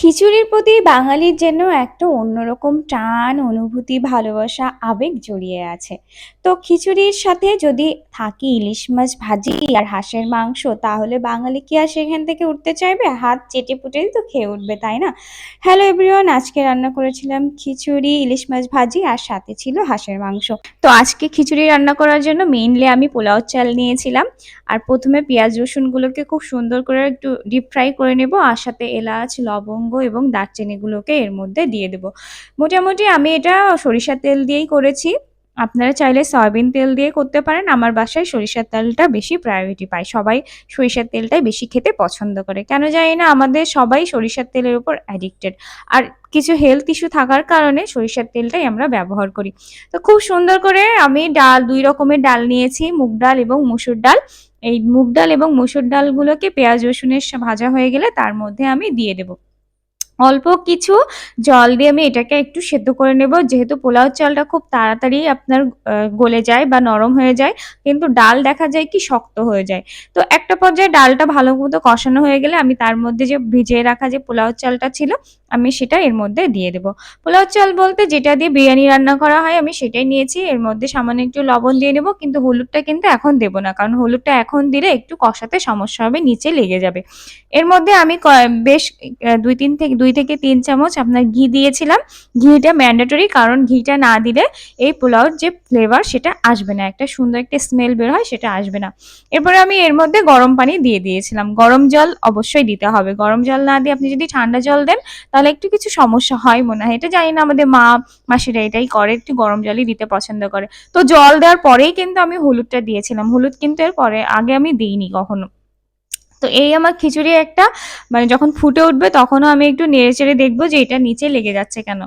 খিচুড়ির প্রতি বাঙালির যেন একটা অন্যরকম টান, অনুভূতি, ভালোবাসা, আবেগ জড়িয়ে আছে। তো খিচুড়ির সাথে যদি থাকে ইলিশ মাছ ভাজি আর হাঁসের মাংস তাহলে বাঙালি কি আর সেখান থেকে উঠতে চাইবে? হাত চেটে চেটেপুটেই তো খেয়ে উঠবে, তাই না? হ্যালো এভরিওয়ান, আজকে রান্না করেছিলাম খিচুড়ি, ইলিশ মাছ ভাজি আর সাথে ছিল হাঁসের মাংস। তো আজকে খিচুড়ি রান্না করার জন্য মেইনলি আমি পোলাও চাল নিয়েছিলাম আর প্রথমে পেঁয়াজ রসুনগুলোকে খুব সুন্দর করে একটু ডিপ ফ্রাই করে নেব আর সাথে এলাচ লবঙ্গ এবং দারচিনিগুলোকে এর মধ্যে দিয়ে দেবো মোটামুটি আমি এটা সরিষার তেল দিয়েই করেছি আপনারা চাইলে সয়াবিন তেল দিয়ে করতে পারেন। আমার বাসায় সরিষার তেলটা বেশি প্রায়োরিটি পায়। সবাই সরিষার তেলটাই বেশি খেতে পছন্দ করে। কেন জানি না, আমাদের সবাই সরিষার তেলের উপর অ্যাডিক্টেড আর কিছু হেলথ ইস্যু থাকার কারণে সরিষার তেলটাই আমরা ব্যবহার করি। তো খুব সুন্দর করে আমি ডাল, দুই রকমের ডাল নিয়েছি, মুগ ডাল এবং মুসুর ডাল। এই মুগ ডাল এবং মুসুর ডালগুলোকে পেঁয়াজ রসুনের ভাজা হয়ে গেলে তার মধ্যে আমি দিয়ে দেবো। অল্প কিছু জল দিয়ে আমি এটাকে একটু সেদ্ধ করে নেব। যেহেতু পোলাও চালটা খুব তাড়াতাড়ি আপনার গলে যায় বা নরম হয়ে যায়, কিন্তু ডাল দেখা যায় কি শক্ত হয়ে যায়। তো একটা পর্যায়ে ডালটা ভালো মতো কষানো হয়ে গেলে আমি তার মধ্যে যে ভিজিয়ে রাখা যে পোলাও চালটা ছিল, আমি সেটা এর মধ্যে দিয়ে দেবো। পোলাও চাল বলতে যেটা দিয়ে বিরিয়ানি রান্না করা হয়, আমি সেটাই নিয়েছি। এর মধ্যে সামান্য একটু লবণ দিয়ে নেব, কিন্তু হলুদটা কিন্তু এখন দেবো না, কারণ হলুদটা এখন দিলে একটু কষাতে সমস্যা হবে, নিচে লেগে যাবে। এর মধ্যে আমি বেশ দুই তিন থেকে, দুই থেকে তিন চামচ আপনার ঘি দিয়েছিলাম। ঘিটা ম্যান্ডেটরি কারণ ঘিটা না দিলে এই পোলাওর যে ফ্লেভার সেটা আসবে না। একটা সুন্দর একটা স্মেল বের হয়, সেটা আসবে না। এরপরে আমি এর মধ্যে গরম পানি দিয়ে দিয়েছিলাম। গরম জল অবশ্যই দিতে হবে। গরম জল না দিয়ে আপনি যদি ঠান্ডা জল দেন, তাহলে একটু কিছু সমস্যা হয় মনে হয়। এটা জানি না আমাদের মা, মাসিরা এটাই করে, একটু গরম জলই দিতে পছন্দ করে। তো জল দেওয়ার পরেই কিন্তু আমি হলুদটা দিয়েছিলাম। হলুদ কিন্তু এর পরে, আগে আমি দিইনি কখনো। তো এই আমার খিচুড়ি একটা মানে যখন ফুটে উঠবে তখনও আমি একটু নেড়ে চেড়ে দেখব যে এটা নিচে লেগে যাচ্ছে কেন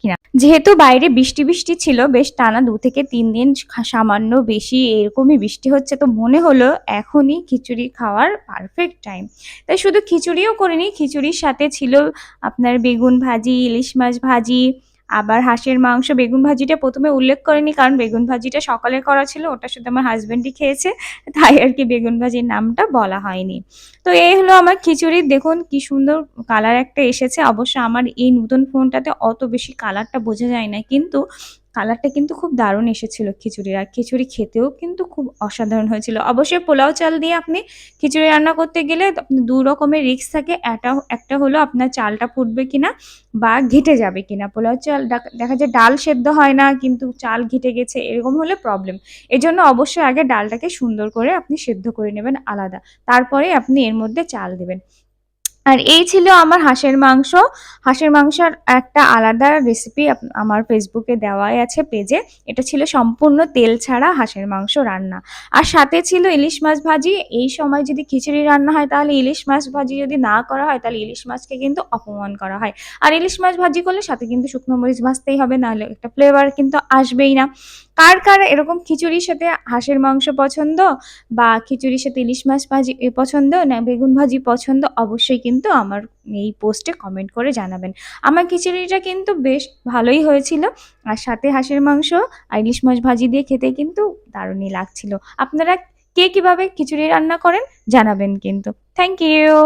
কিনা। যেহেতু বাইরে বৃষ্টি বৃষ্টি ছিল, বেশ টানা দু থেকে তিন দিন সামান্য বেশি এরকমই বৃষ্টি হচ্ছে, তো মনে হলো এখনই খিচুড়ি খাওয়ার পারফেক্ট টাইম তাই শুধু খিচুড়িও করিনি, খিচুড়ির সাথে ছিল আপনার বেগুন ভাজি, ইলিশ মাছ ভাজি আবার হাঁসের মাংস, বেগুন ভাজিটা প্রথমে উল্লেখ করেনি, কারণ বেগুন ভাজিটা সকালে করা ছিল ওটা শুধু আমার হাজব্যান্ডই খেয়েছে, তাই আর কি বেগুন ভাজির নামটা বলা হয়নি। তো এই হলো আমার খিচুড়ি, দেখুন কি সুন্দর কালার একটা এসেছে, অবশ্য আমার এই নতুন ফোনটাতে অত বেশি কালারটা বোঝা যায় না কিন্তু কালারটা কিন্তু খুব দারুণ এসেছিল খিচুড়ির। আর খিচুড়ি খেতেও কিন্তু খুব অসাধারণ হয়েছিল। অবশ্যই পোলাও চাল দিয়ে আপনি খিচুড়ি রান্না করতে গেলে দু রকমের রিক্স থাকে। একটা একটা হলো আপনার চালটা ফুটবে কিনা বা ঘেটে যাবে কিনা। পোলাও চাল দেখা যায় ডাল সেদ্ধ হয় না, কিন্তু চাল ঘেটে গেছে, এরকম হলে প্রবলেম এজন্য অবশ্যই আগে ডালটাকে সুন্দর করে আপনি সেদ্ধ করে নেবেন আলাদা। তারপরে আপনি এর মধ্যে চাল দেবেন। আর এই ছিল আমার হাঁসের মাংস। হাঁসের মাংসর একটা আলাদা রেসিপি আমার ফেসবুকে দেওয়াই আছে পেজে এটা ছিল সম্পূর্ণ তেল ছাড়া হাঁসের মাংস রান্না। আর সাথে ছিল ইলিশ মাছ ভাজি। এই সময় যদি খিচুড়ি রান্না হয় তাহলে ইলিশ মাছ ভাজি যদি না করা হয় তাহলে ইলিশ মাছকে কিন্তু অপমান করা হয়। আর ইলিশ মাছ ভাজি করলে সাথে কিন্তু শুকনো মরিচ ভাজতেই হবে, নাহলে একটা ফ্লেভার কিন্তু আসবেই না। কার কার এরকম খিচুড়ির সাথে হাঁসের মাংস পছন্দ বা খিচুড়ির সাথে ইলিশ মাছ ভাজি পছন্দ না বেগুন ভাজি পছন্দ, অবশ্যই কিন্তু আমার এই পোস্টে কমেন্ট করে জানাবেন। আমার খিচুড়িটা কিন্তু বেশ ভালোই হয়েছিল আর সাথে হাঁসের মাংস আর ইলিশ মাছ ভাজি দিয়ে খেতে কিন্তু দারুণই লাগছিল। আপনারা কে কীভাবে খিচুড়ি রান্না করেন জানাবেন কিন্তু। Thank you